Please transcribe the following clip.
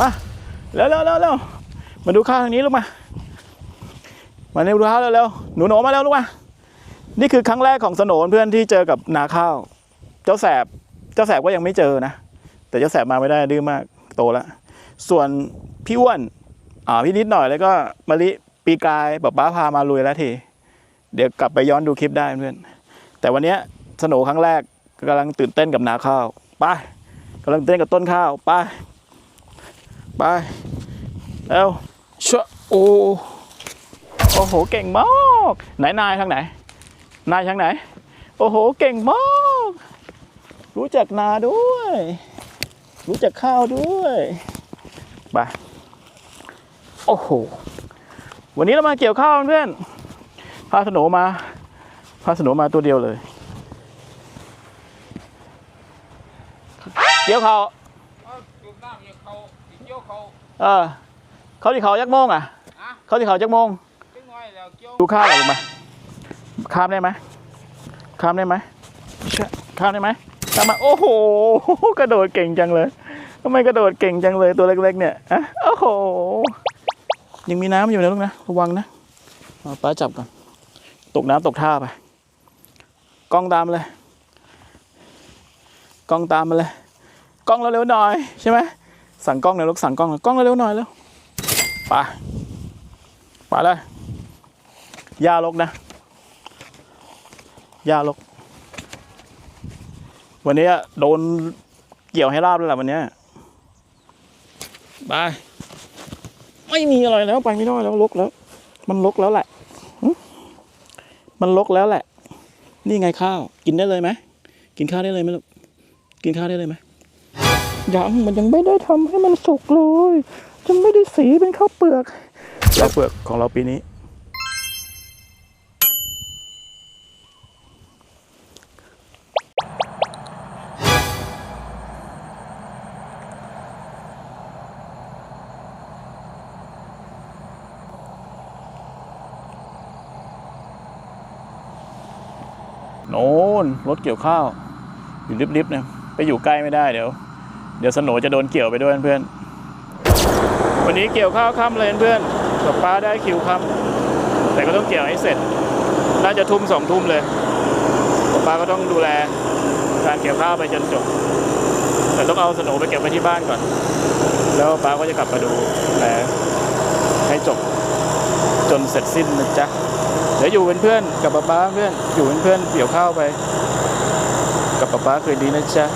มาเร็วเร็วเร็วเร็วมาดูข้าวทางนี้ลูกมา มาดูข้าวเร็วเร็วหนูโหนมาแล้วลูกมา นี่คือครั้งแรกของสโหนเพื่อนที่เจอกับนาข้าว เจ้าแสบ เจ้าแสบก็ยังไม่เจอนะ แต่เจ้าแสบมาไม่ได้ดื้อมากโตแล้ว ส่วนพี่อ้วนอ่าพี่นิดหน่อยแล้วก็มะลิปีกายป๊าป้าพามาลุยแล้วที เดี๋ยวกลับไปย้อนดูคลิปได้เพื่อน แต่วันนี้สนครั้งแรกกำลังตื่นเต้นกับนาข้าว ไปกำลังเต้นกับต้นข้าว ไป ไปแล้วชะโอ้โอ้โหเก่งมากไหนนายทางไหน นายทางไหน โอ้โหเก่งมากรู้จักนาด้วย รู้จักข้าวด้วยไปโอ้โหวันนี้เรามาเกี่ยวข้าวเพื่อนพาสโนมาพาสโนมาตัวเดียวเลย เกี่ยวเขาว เออเขาอีกเกี่ยวเขาเออ เขาที่เขายักโมงอะ อะเขาที่เขายักโมงตึ้งไว้แล้วเกี่ยวดูข้าวหน่อยลงมาข้ามได้ไหมข้ามได้ไหมเชี่ยข้ามได้ไหมข้ามมาโอ้โห กระโดดเก่งจังเลยทำไมกระโดดเก่งจังเลยตัวเล็กๆเนี่ยอะโอ้โห ยังมีน้ำอยู่นะลูกนะระวังนะเอาป้าจับก่อนตกน้ำตกท่าไปกล้องตามมาเลยกล้องตามมาเลยกล้องเร็วๆหน่อยใช่ไหม สั่งกล้องหน่อยลูกสั่งกล้องกล้องเร็วๆหน่อยแล้วไปไปเลยยาลกนะยาลก วันนี้โดนเกี่ยวให้ราบแล้วล่ะวันนี้ไปไม่มีอะไรแล้วไปไม่ได้แล้วลกแล้ว มันลกแล้วแหละมันลกแล้วแหละ นี่ไงข้าว กินได้เลยไหมกินข้าวได้เลยไหมลูกกินข้าวได้เลยไหม ยังมันยังไม่ได้ทำให้มันสุกเลยยังไม่ได้สีเป็นข้าวเปลือกข้าวเปลือกของเราปีนี้ โน่นรถเกี่ยวข้าว อยู่ริบๆเนี่ยไปอยู่ใกล้ไม่ได้เดี๋ยว เดี๋ยวสโนจะโดนเกี่ยวไปด้วยเพื่อน วันนี้เกี่ยวข้าวค่ำเลยเพื่อนกับป้าได้คิวค่ำแต่ก็ต้องเกี่ยวให้เสร็จ น่าจะทุ่มสองทุ่มเลยกับป้าก็ต้องดูแลการเกี่ยวข้าวไปจนจบ แต่ต้องเอาสโนไปเก็บไว้ที่บ้านก่อน แล้วป้าก็จะกลับมาดูแลให้จบจนเสร็จสิ้นนะจ๊ะเดี๋ยวอยู่เป็นเพื่อนกับป๊าเพื่อนอยู่เป็นเพื่อนเกี่ยวข้าวไป กับป๊าป๊าคืนดีนะจ๊ะ